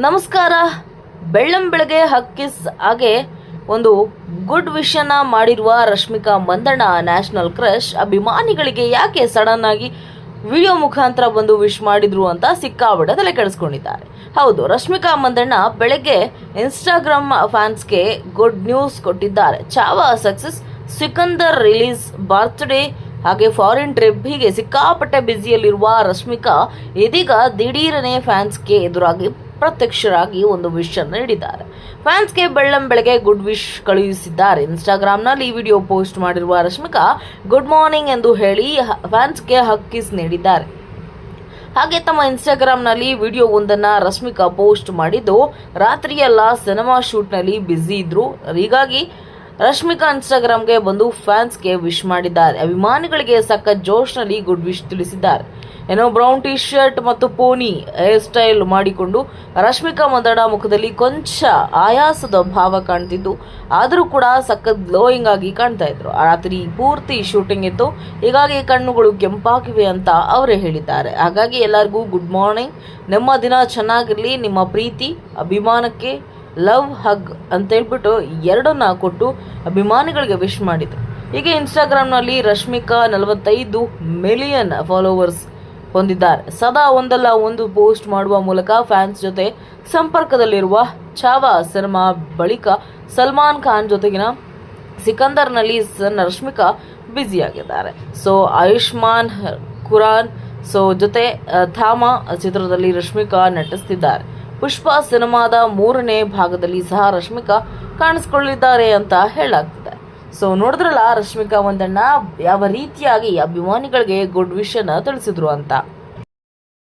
ನಮಸ್ಕಾರ. ಬೆಳ್ಳಂ ಬೆಳಗ್ಗೆ ಹಕ್ಕಿಸ್ ಹಾಗೆ ಒಂದು ಗುಡ್ ವಿಷಯನ ಮಾಡಿರುವ ರಶ್ಮಿಕಾ ಮಂದಣ್ಣ, ನ್ಯಾಷನಲ್ ಕ್ರಶ್. ಅಭಿಮಾನಿಗಳಿಗೆ ಯಾಕೆ ಸಡನ್ ಆಗಿ ವಿಡಿಯೋ ಮುಖಾಂತರ ಬಂದು ವಿಶ್ ಮಾಡಿದ್ರು ಅಂತ ಸಿಕ್ಕಾಬಿಡ ತಲೆ ಕೆಡಿಸ್ಕೊಂಡಿದ್ದಾರೆ. ಹೌದು, ರಶ್ಮಿಕಾ ಮಂದಣ್ಣ ಬೆಳಗ್ಗೆ ಇನ್ಸ್ಟಾಗ್ರಾಮ್ ಫ್ಯಾನ್ಸ್ಗೆ ಗುಡ್ ನ್ಯೂಸ್ ಕೊಟ್ಟಿದ್ದಾರೆ. Chhaava success, Sikandar release birthday ಹಾಗೆ ಫಾರಿನ್ ಟ್ರಿಪ್ ಹೀಗೆ ಸಿಕ್ಕಾಪಟ್ಟೆ ಬ್ಯುಸಿಯಲ್ಲಿರುವ ರಶ್ಮಿಕಾ ಇದೀಗ ದಿಢೀರನೆ ಫ್ಯಾನ್ಸ್ಗೆ ಎದುರಾಗಿ ಪ್ರತ್ಯಕ್ಷರಾಗಿ ಒಂದು ವಿಶ್ ಅನ್ನು ನೀಡಿದ್ದಾರೆ. ಫ್ಯಾನ್ಸ್ಗೆ ಬೆಳ್ಳಂ ಬೆಳಗ್ಗೆ ಗುಡ್ ವಿಶ್ ಕಳುಹಿಸಿದ್ದಾರೆ. ಇನ್ಸ್ಟಾಗ್ರಾಮ್ನಲ್ಲಿ ಈ ವಿಡಿಯೋ ಪೋಸ್ಟ್ ಮಾಡಿರುವ ರಶ್ಮಿಕಾ, ಗುಡ್ ಮಾರ್ನಿಂಗ್ ಎಂದು ಹೇಳಿ ಫ್ಯಾನ್ಸ್ಗೆ ಹಕ್ಕಿಸ್ ನೀಡಿದ್ದಾರೆ. ಹಾಗೆ ತಮ್ಮ ಇನ್ಸ್ಟಾಗ್ರಾಮ್ನಲ್ಲಿ ವಿಡಿಯೋ ಒಂದನ್ನ ರಶ್ಮಿಕಾ ಪೋಸ್ಟ್ ಮಾಡಿದ್ದು, ರಾತ್ರಿಯೆಲ್ಲ ಸಿನಿಮಾ ಶೂಟ್ನಲ್ಲಿ ಬ್ಯುಸಿ ಇದ್ರು. ಹೀಗಾಗಿ ರಶ್ಮಿಕಾ ಇನ್ಸ್ಟಾಗ್ರಾಮ್ಗೆ ಬಂದು ಫ್ಯಾನ್ಸ್ಗೆ ವಿಶ್ ಮಾಡಿದ್ದಾರೆ. ಅಭಿಮಾನಿಗಳಿಗೆ ಸಖತ್ ಜೋಶ್ನಲ್ಲಿ ಗುಡ್ ವಿಶ್ ತಿಳಿಸಿದ್ದಾರೆ. ಏನೋ ಬ್ರೌನ್ ಟಿ ಶರ್ಟ್ ಮತ್ತು ಪೋನಿ ಹೇರ್ ಸ್ಟೈಲ್ ಮಾಡಿಕೊಂಡು ರಶ್ಮಿಕಾ ಮಂದಣ್ಣ ಮುಖದಲ್ಲಿ ಕೊಂಚ ಆಯಾಸದ ಭಾವ ಕಾಣ್ತಿದ್ದು ಆದರೂ ಕೂಡ ಸಖತ್ ಗ್ಲೋಯಿಂಗ್ ಆಗಿ ಕಾಣ್ತಾ ಇದ್ರು. ರಾತ್ರಿ ಪೂರ್ತಿ ಶೂಟಿಂಗ್ ಇತ್ತು. ಹೀಗಾಗಿ ಕಣ್ಣುಗಳು ಕೆಂಪಾಗಿವೆ ಅಂತ ಅವರೇ ಹೇಳಿದ್ದಾರೆ. ಹಾಗಾಗಿ ಎಲ್ಲರಿಗೂ ಗುಡ್ ಮಾರ್ನಿಂಗ್ ನಿಮ್ಮ ದಿನ ಚೆನ್ನಾಗಿರಲಿ, ನಿಮ್ಮ ಪ್ರೀತಿ, ಅಭಿಮಾನಕ್ಕೆ ಲವ್ ಹಗ್ ಅಂತ ಹೇಳ್ಬಿಟ್ಟು ಎರಡನ್ನ ಕೊಟ್ಟು ಅಭಿಮಾನಿಗಳಿಗೆ ವಿಶ್ ಮಾಡಿದ್ರು. ಹೀಗೆ ಇನ್ಸ್ಟಾಗ್ರಾಮ್ನಲ್ಲಿ ರಶ್ಮಿಕಾ ನಲವತ್ತೈದು ಮಿಲಿಯನ್ ಫಾಲೋವರ್ಸ್ ಹೊಂದಿದ್ದಾರೆ. ಸದಾ ಒಂದಲ್ಲ, ಒಂದು ಪೋಸ್ಟ್ ಮಾಡುವ ಮೂಲಕ ಫ್ಯಾನ್ಸ್ ಜೊತೆ ಸಂಪರ್ಕದಲ್ಲಿರುವ ಚಾವಾ ಸಿನಿಮಾ ಬಳಿಕ ಸಲ್ಮಾನ್ ಖಾನ್ ಜೊತೆಗಿನ ಸಿಕಂದರ್ನಲ್ಲಿ ರಶ್ಮಿಕಾ ಬ್ಯುಸಿಯಾಗಿದ್ದಾರೆ. ಸೊ, ಆಯುಷ್ಮಾನ್ ಖುರಾನ್, ಸೊ, ಜೊತೆ ಥಾಮಾ ಧಾಮ ಚಿತ್ರದಲ್ಲಿ ರಶ್ಮಿಕಾ ನಟಿಸ್ತಿದ್ದಾರೆ. ಪುಷ್ಪ ಸಿನಿಮಾದ ಮೂರನೇ ಭಾಗದಲ್ಲಿ ಸಹ ರಶ್ಮಿಕಾ ಕಾಣಿಸ್ಕೊಳ್ಳಿದ್ದಾರೆ ಅಂತ ಹೇಳಲಾಗ್ತಿದೆ ಸೊ ನೋಡಿದ್ರಲ್ಲ ರಶ್ಮಿಕಾ ಒಂದಣ್ಣ ಯಾವ ರೀತಿಯಾಗಿ ಅಭಿಮಾನಿಗಳಿಗೆ ಗುಡ್ ವಿಷಯನ ತಿಳಿಸಿದ್ರು ಅಂತ.